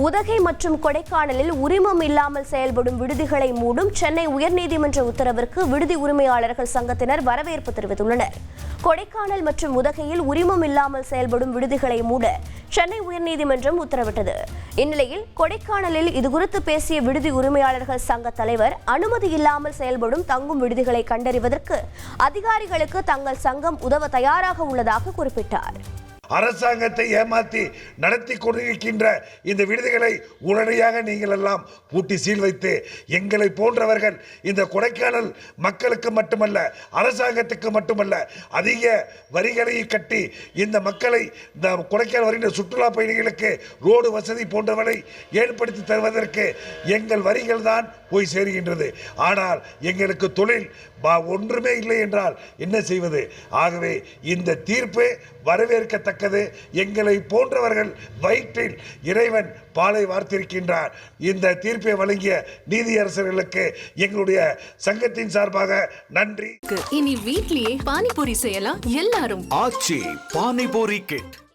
உதகை மற்றும் கொடைக்கானலில் உரிமம் இல்லாமல் செயல்படும் விடுதிகளை மூடும் சென்னை உயர்நீதிமன்ற உத்தரவிற்கு விடுதி உரிமையாளர்கள் சங்கத்தினர் வரவேற்பு தெரிவித்துள்ளனர். கொடைக்கானல் மற்றும் உதகையில் உரிமம் இல்லாமல் செயல்படும் விடுதிகளை மூட சென்னை உயர்நீதிமன்றம் உத்தரவிட்டது. இந்நிலையில் கொடைக்கானலில் இதுகுறித்து பேசிய விடுதி உரிமையாளர்கள் சங்க தலைவர் அனுமதி இல்லாமல் செயல்படும் தங்கும் விடுதிகளை கண்டறிவதற்கு அதிகாரிகளுக்கு தங்கள் சங்கம் உதவ தயாராக உள்ளதாக குறிப்பிட்டார். அரசாங்கத்தை ஏமாற்றி நடத்தி கொண்டிருக்கின்ற இந்த விடுதிகளை உடனடியாக நீங்கள் எல்லாம் பூட்டி சீல் வைத்து எங்களை போன்றவர்கள் இந்த கொடைக்கானல் மக்களுக்கு மட்டுமல்ல அரசாங்கத்துக்கு மட்டுமல்ல அதிக வரிகளை கட்டி இந்த மக்களை இந்த கொடைக்கானல் வருகின்ற சுற்றுலா பயணிகளுக்கு ரோடு வசதி போன்றவரை ஏற்படுத்தி தருவதற்கு எங்கள் வரிகள் தான் போய் சேருகின்றது. ஆனால் எங்களுக்கு தொழில் பா- ஒன்றுமே இல்லை என்றால் என்ன செய்வது? ஆகவே இந்த தீர்ப்பு வரவேற்கத்தக்கது. எங்களை போன்றவர்கள் வயிற்றில் இறைவன் பாலை வார்த்திருக்கின்றார். இந்த தீர்ப்பை வழங்கிய நீதியரசர்களுக்கு எங்களுடைய சங்கத்தின் சார்பாக நன்றி. இனி வீட்லயே பானிபூரி செய்யலாம். எல்லாரும் ஆச்சி பானிபூரி கிட்.